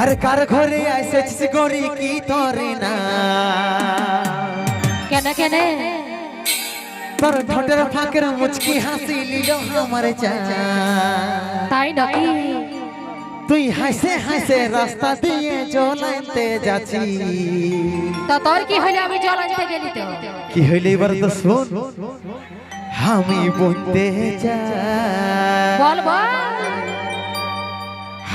আর কার ঘরে এসেছিস গরি কি তোরে না কেন কেন? তোর ঠোঁটের ফাঁকের মুচকি হাসি লিল আমার চা তাই নাকি? তুই হাসে হাসে রাস্তা দিয়ে জলাইতে যাচ্ছি তা তোর কি হইলে? আমি আনতে গেলি তো। কি হইলে এবার তো শোন? আমি বলতে চাই। বল বল।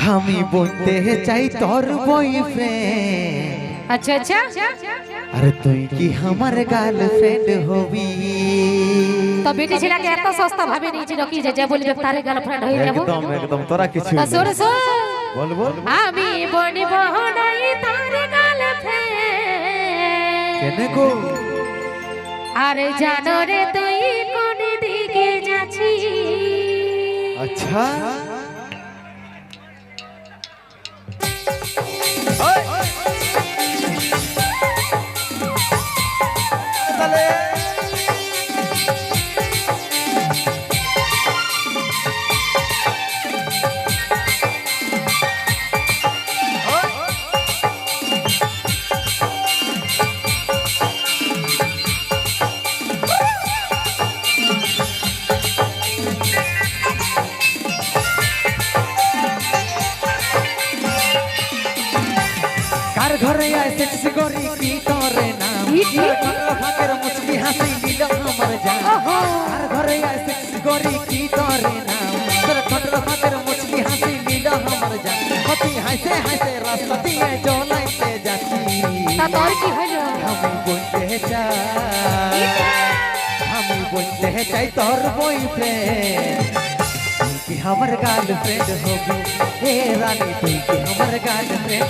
আমি বলতে চাই তোর বয়ফ্রেন্ড আচ্ছা আচ্ছা। আরে তুই কি আমার গার্লফ্রেন্ড হবি? তো বেটি ছেলেকে এত সস্তা ভাবে নিয়েছিল কি যে যে বলবে তার গার্লফ্রেন্ড হয়ে যাব। একদম একদম তোরা কিছু শোন শোন বল বল। আমি বনিব নাই তার গার্লফ্রেন্ড কেন গো? আরে জানো রে তুই কোন দিকে যাচ্ছিস? আচ্ছা। কার ঘরে এসেছিস গরি কি তোরে নাম কি, কি? তোর ফাঁকের মুচকি হাসি দিল আমার জান ওহো। কার ঘরে এসেছিস গরি কি তোরে নাম তোর ঠোঁটের ফাঁকের মুচকি হাসি দিল আমার জান কতি হাসে হাসে রাস্তা দিয়ে জলাইতে যাচ্ছি তা তোর কি হইল আমি বলতে চাই আমি বলতে চাই তোর বয়ফ্রেন্ড তুই কি আমার গার্লফ্রেন্ড হবি হে রানী তুই কি আমার গার্লফ্রেন্ড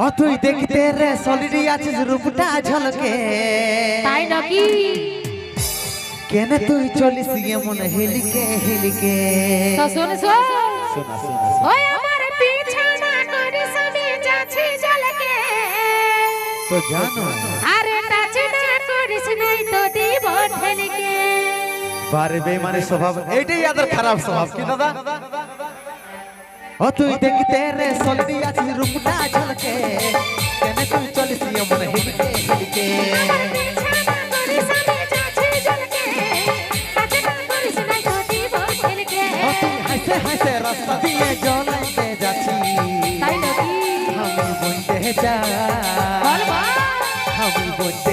ও তুই দেখতে রে সলিডি আছিস রূপটা ঝলকে। তাই নাকি? কেন তুই চলিস এমন হিলকে হিলকে? শুন শুন। ওই আমার পিছা না করিস আমি যাচ্ছি জলকে তো জানো আরে টাচ না করিস নাই তো দিব ঠেলকে বারে বেমানি স্বভাব এইটাই আদের খারাপ স্বভাব কি দাদা? ও তুই দেখতে রে সলিডি আছিস রূপটা ঝলকে কেন তুই চলিস এমন হিলকে হিলকে আমার পিছা না করিস আমি যাচ্ছি জলকে টাচ না করিস নাই তো দিব ঠেলকে ও তুই হাসে হাসে রাস্তা দিয়ে জলাইতে যাচ্ছি তাই নাকি আমি বলতে চাই বল বল আমি বলতে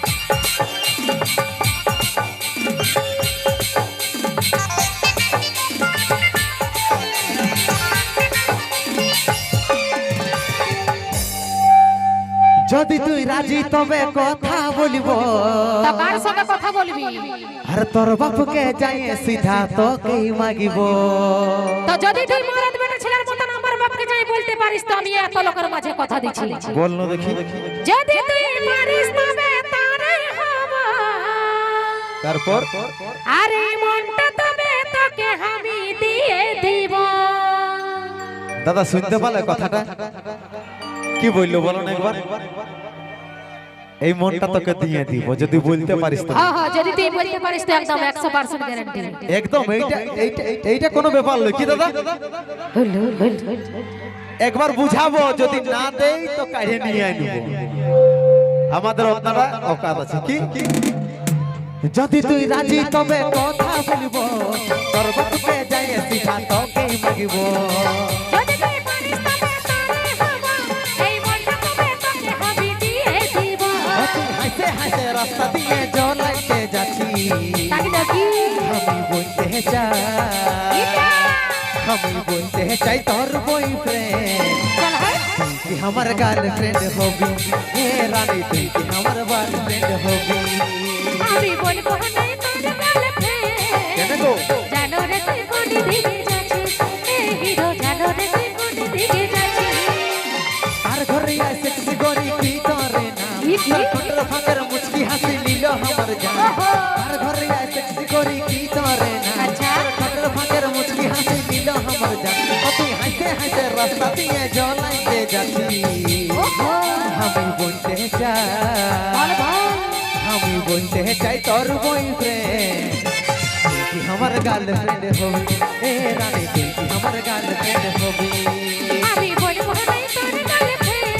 যদি তুই রাজি তবে কথা বলব। তা সঙ্গে কথা বলবি? আর তোর বাপকে যাই সিধা তোকেই মাগিব। তো যদি তুই মরদ বেটা ছেলের মতন আমার বাপকে যাই বলতে পারিস তো আমি এত লোকের মাঝে কথা দিচ্ছি। বল না দেখি। যদি তুই পারিস তবে তারে হব। তারপর? আরে মনটা তবে তোকে আমি দাদা শুনতে পারলে কথাটা? কি বলল বলো না একবার? এই মনটা তোকে দিয়ে দিব যদি বলতে পারিস তো। হ্যাঁ হ্যাঁ যদি তুই বলতে পারিস তো একদম একশো পার্সেন্ট গ্যারান্টি একদম এইটা এইটা এইটা কোনো ব্যাপার নয় কি দাদা? একবার বুঝাবো যদি না দেই তো কাঢ়ে নিয়ে আনিব আমাদের আপনারা অকাত আছে কি? যদি তুই রাজি তবে কথা বলিব তোর বাপকে যাই সিধা তোকে মাগিব। রাস্তা দিয়ে জলাইতে যাচ্ছি। আমি বলতে চাই আমি বলতে চাই তোর বয়ফ্রেন্ড হাই তুই কি আমার গার্লফ্রেন্ড হবি? এ রানী তুই কি আমার বয়ফ্রেন্ড হবি? আমি বলব নাই তোর কেন গার্লফ্রেন্ড গো? জানো রে তুই কোন দিকে করে? কটর ফাঁকের মুচকি হাসি নিল আমার জান। তার ঘরে আয় সেক্সি গরি কি করে না। আচ্ছা। কটর ফাঁকের মুচকি হাসি নিল আমার জান তুই হাসে হাসে রাস্তা দিয়ে জলাইতে যাচ্ছিস আমি বলতে চাই। আমি বলতে চাই তোর বয়ফ্রেন্ড আমার গার্লফ্রেন্ড হবি। এ রানী তুই আমার গার্লফ্রেন্ড হবি। আমি বলব তোর গার্লফ্রেন্ড